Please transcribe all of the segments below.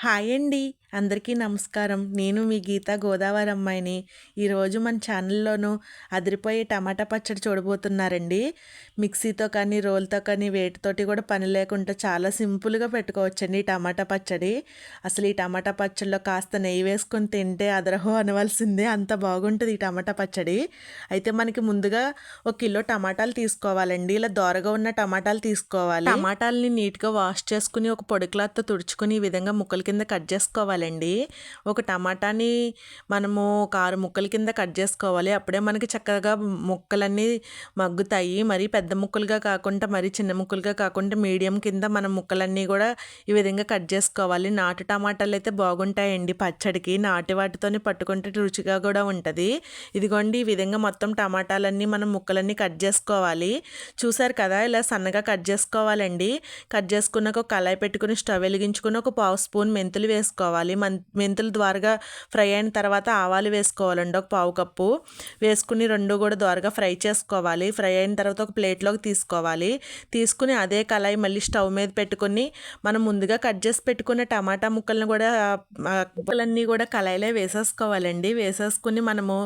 Hi అండి. అందరికీ నమస్కారం. నేను మీ గీత గోదావరి అమ్మాయిని. ఈరోజు మన ఛానల్లోనూ అదిరిపోయే టమాటా పచ్చడి చూడబోతున్నారండి. మిక్సీతో కానీ రోల్తో కానీ వేటితోటి కూడా పని లేకుండా చాలా సింపుల్గా పెట్టుకోవచ్చండి ఈ టమాటా పచ్చడి. అసలు ఈ టమాటా పచ్చడిలో కాస్త నెయ్యి వేసుకొని తింటే అదరహో అనవలసిందే. అంత బాగుంటుంది ఈ టమాటా పచ్చడి. అయితే మనకి ముందుగా ఒక కిలో టమాటాలు తీసుకోవాలండి. ఇలా దోరగా ఉన్న టమాటాలు తీసుకోవాలి. టమాటాలని నీట్గా వాష్ చేసుకుని ఒక పొడి క్లాత్తో తుడుచుకుని ఈ విధంగా ముక్కలు కింద కట్ చేసుకోవాలి. చేసుకోవాలండి. ఒక టమాటాని మనము ఒక ఆరు ముక్కల కింద కట్ చేసుకోవాలి. అప్పుడే మనకి చక్కగా ముక్కలన్నీ మగ్గుతాయి. మరి పెద్ద ముక్కలుగా కాకుండా మరి చిన్న ముక్కలుగా కాకుండా మీడియం కింద మనం ముక్కలన్నీ కూడా ఈ విధంగా కట్ చేసుకోవాలి. నాటు టమాటాలు అయితే బాగుంటాయండి పచ్చడికి. నాటి వాటితోనే పట్టుకుంటే రుచిగా కూడా ఉంటుంది. ఇదిగోండి ఈ విధంగా మొత్తం టమాటాలన్నీ మనం ముక్కలన్నీ కట్ చేసుకోవాలి. చూసారు కదా ఇలా సన్నగా కట్ చేసుకోవాలండి. కట్ చేసుకున్నాక ఒక కళాయి పెట్టుకుని స్టవ్ వెలిగించుకుని ఒక పావు స్పూన్ మెంతులు వేసుకోవాలి. మెంతులు ద్వారగా ఫ్రై అయిన తర్వాత ఆవాలు వేసుకోవాలండి. ఒక పావు కప్పు. వేసుకుని రెండు కూడా ద్వారగా ఫ్రై చేసుకోవాలి. ఫ్రై అయిన తర్వాత ఒక ప్లేట్లోకి తీసుకోవాలి. తీసుకుని అదే కళాయి మళ్ళీ స్టవ్ మీద పెట్టుకుని మనం ముందుగా కట్ చేసి పెట్టుకున్న టమాటా ముక్కలను కూడా ముక్కలన్నీ కూడా కళాయిలో వేసేసుకోవాలండి. వేసేసుకుని మనము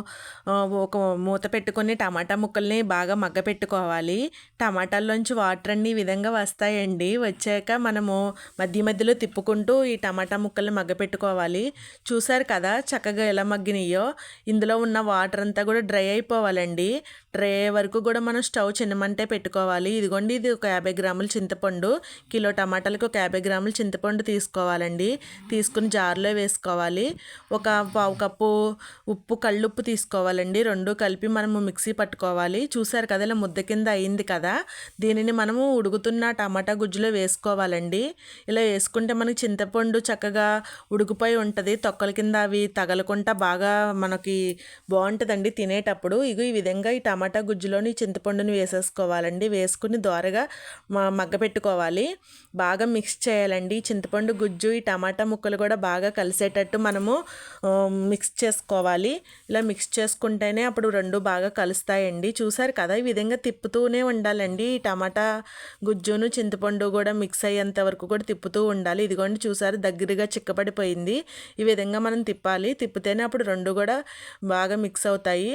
ఒక మూత పెట్టుకుని టమాటా ముక్కల్ని బాగా మగ్గ పెట్టుకోవాలి. టమాటాల్లోంచి వాటర్ అన్ని ఈ విధంగా వస్తాయండి. వచ్చాక మనము మధ్య మధ్యలో తిప్పుకుంటూ ఈ టమాటా ముక్కల్ని పెట్టుకోవాలి. చూసారు కదా చక్కగా ఎలా మగ్గినాయో? ఇందులో ఉన్న వాటర్ అంతా కూడా డ్రై అయిపోవాలండి. ట్రే వరకు కూడా మనం స్టవ్ చిన్నమంటే పెట్టుకోవాలి. ఇదిగోండి ఇది ఒక యాభై గ్రాముల చింతపండు. కిలో టమాటాలకు ఒక యాభై గ్రాముల చింతపండు తీసుకోవాలండి. తీసుకుని జార్లో వేసుకోవాలి. ఒక పావు కప్పు ఉప్పు కళ్ళుప్పు తీసుకోవాలండి. రెండు కలిపి మనము మిక్సీ పట్టుకోవాలి. చూసారు కదా ఇలా ముద్ద కింద అయింది కదా. దీనిని మనము ఉడుకుతున్న టమాటా గుజ్జులో వేసుకోవాలండి. ఇలా వేసుకుంటే మనకి చింతపండు చక్కగా ఉడికిపోయి ఉంటుంది. తొక్కల కింద అవి తగలకుండా బాగా మనకి బాగుంటుందండి తినేటప్పుడు. ఇగో ఈ విధంగా ఈ టమాటా టమాటా గుజ్జులోని చింతపండుని వేసేసుకోవాలండి. వేసుకుని దోరగా మగ్గ పెట్టుకోవాలి. బాగా మిక్స్ చేయాలండి. చింతపండు గుజ్జు ఈ టమాటా ముక్కలు కూడా బాగా కలిసేటట్టు మనము మిక్స్ చేసుకోవాలి. ఇలా మిక్స్ చేసుకుంటేనే అప్పుడు రెండు బాగా కలుస్తాయండి. చూసారు కదా ఈ విధంగా తిప్పుతూనే ఉండాలండి. ఈ టమాటా గుజ్జును చింతపండు కూడా మిక్స్ అయ్యేంత వరకు కూడా తిప్పుతూ ఉండాలి. ఇదిగోండి చూసారు దగ్గరగా చిక్కబడిపోయింది. ఈ విధంగా మనం తిప్పాలి. తిప్పితేనే అప్పుడు రెండు కూడా బాగా మిక్స్ అవుతాయి.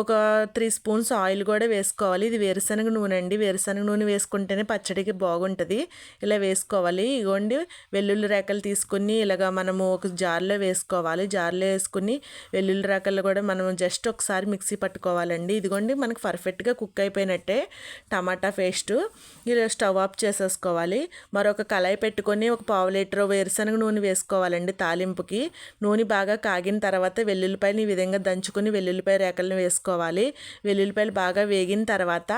ఒక త్రీ స్పూన్స్ ఆయిల్ కూడా వేసుకోవాలి. ఇది వేరుశనగ నూనె అండి. వేరుశనగ నూనె వేసుకుంటేనే పచ్చడికి బాగుంటుంది. ఇలా వేసుకోవాలి. ఇగోండి వెల్లుల్లి రేకలు తీసుకుని ఇలాగ మనము ఒక జార్లో వేసుకోవాలి. జార్లో వేసుకుని వెల్లుల్లి రేకలు కూడా మనం జస్ట్ ఒకసారి మిక్సీ పట్టుకోవాలండి. ఇదిగోండి మనకు పర్ఫెక్ట్గా కుక్ అయిపోయినట్టే టమాటా పేస్ట్. ఇలా స్టవ్ ఆఫ్ చేసేసుకోవాలి. మరొక కళాయి పెట్టుకొని ఒక పావు లీటర్ వేరుశనగ నూనె వేసుకోవాలండి తాలింపుకి. నూనె బాగా కాగిన తర్వాత వెల్లుల్లిపాయలు ఈ విధంగా దంచుకుని వెల్లుల్లిపాయ రేకలను వేసుకోవాలి. వెల్లుల్లి ఉల్లిపాయలు బాగా వేగిన తర్వాత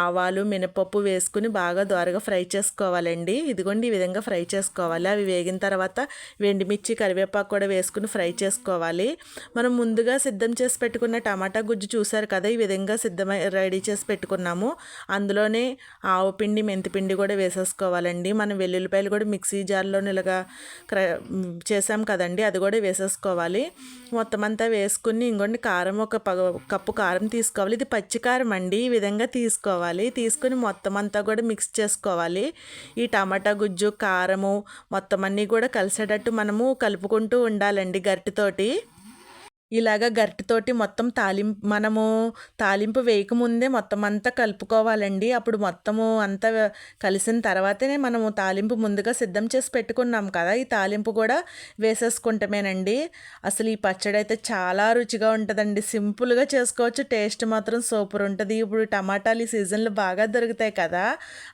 ఆవాలు మినపప్పు వేసుకుని బాగా దోరగా ఫ్రై చేసుకోవాలండి. ఇదిగోండి ఈ విధంగా ఫ్రై చేసుకోవాలి. అవి వేగిన తర్వాత వెండిమిర్చి కరివేపాకు కూడా వేసుకుని ఫ్రై చేసుకోవాలి. మనం ముందుగా సిద్ధం చేసి పెట్టుకున్న టమాటా గుజ్జు చూసారు కదా ఈ విధంగా సిద్ధమై రెడీ చేసి పెట్టుకున్నాము. అందులోనే ఆవు పిండి మెంతిపిండి కూడా వేసేసుకోవాలండి. మనం వెల్లుల్లిపాయలు కూడా మిక్సీ జార్లో ఇలాగా చేసాం కదండి అది కూడా వేసేసుకోవాలి. మొత్తం అంతా వేసుకుని ఇంకోండి కారం ఒక కప్పు కారం తీసుకోవాలి. ఇది పచ్చికారం అండి ఈ విధంగా తీసుకోవాలి. తీసుకుని మొత్తం అంతా కూడా మిక్స్ చేసుకోవాలి. ఈ టమాటా గుజ్జు కారము మొత్తం అన్నీ కూడా కలిసేటట్టు మనము కలుపుకుంటూ ఉండాలండి గరిటితోటి. ఇలాగ గరిటెతోటి మొత్తం తాలింపు మనము తాలింపు వేయకముందే మొత్తం అంతా కలుపుకోవాలండి. అప్పుడు మొత్తము అంతా కలిసిన తర్వాతనే మనము తాలింపు ముందుగా సిద్ధం చేసి పెట్టుకున్నాం కదా. ఈ తాలింపు కూడా వేసేసుకుంటామేనండి. అసలు ఈ పచ్చడి అయితే చాలా రుచిగా ఉంటుందండి. సింపుల్గా చేసుకోవచ్చు. టేస్ట్ మాత్రం సూపర్ ఉంటుంది. ఇప్పుడు టమాటాలు ఈ సీజన్లో బాగా దొరుకుతాయి కదా.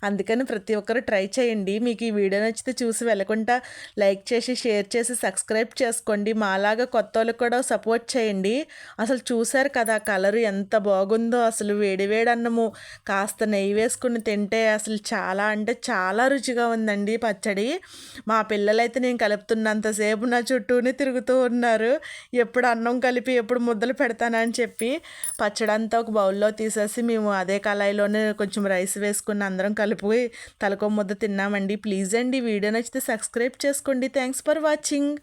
అందుకని ప్రతి ఒక్కరు ట్రై చేయండి. మీకు ఈ వీడియో నచ్చితే చూసి వెళ్ళకుండా లైక్ చేసి షేర్ చేసి సబ్స్క్రైబ్ చేసుకోండి. మాలాగా కొత్త వాళ్ళకి కూడా సపోర్ట్ సపోర్ట్ చేయండి అసలు చూశారు కదా కలర్ ఎంత బాగుందో అసలు వేడివేడి అన్నము. కాస్త నెయ్యి వేసుకుని తింటే అసలు చాలా అంటే చాలా రుచిగా ఉందండి పచ్చడి. మా పిల్లలైతే నేను కలుపుతున్నంతసేపు నా చుట్టూనే తిరుగుతూ ఉన్నారు. ఎప్పుడు అన్నం కలిపి ఎప్పుడు ముద్దలు పెడతానని చెప్పి పచ్చడి అంతా ఒక బౌల్లో తీసేసి మేము అదే కళాయిలోనే కొంచెం రైస్ వేసుకుని అందరం కలిపి తలకో ముద్ద తిన్నామండి. ప్లీజ్ అండి వీడియో నచ్చితే సబ్స్క్రైబ్ చేసుకోండి. Thanks for watching.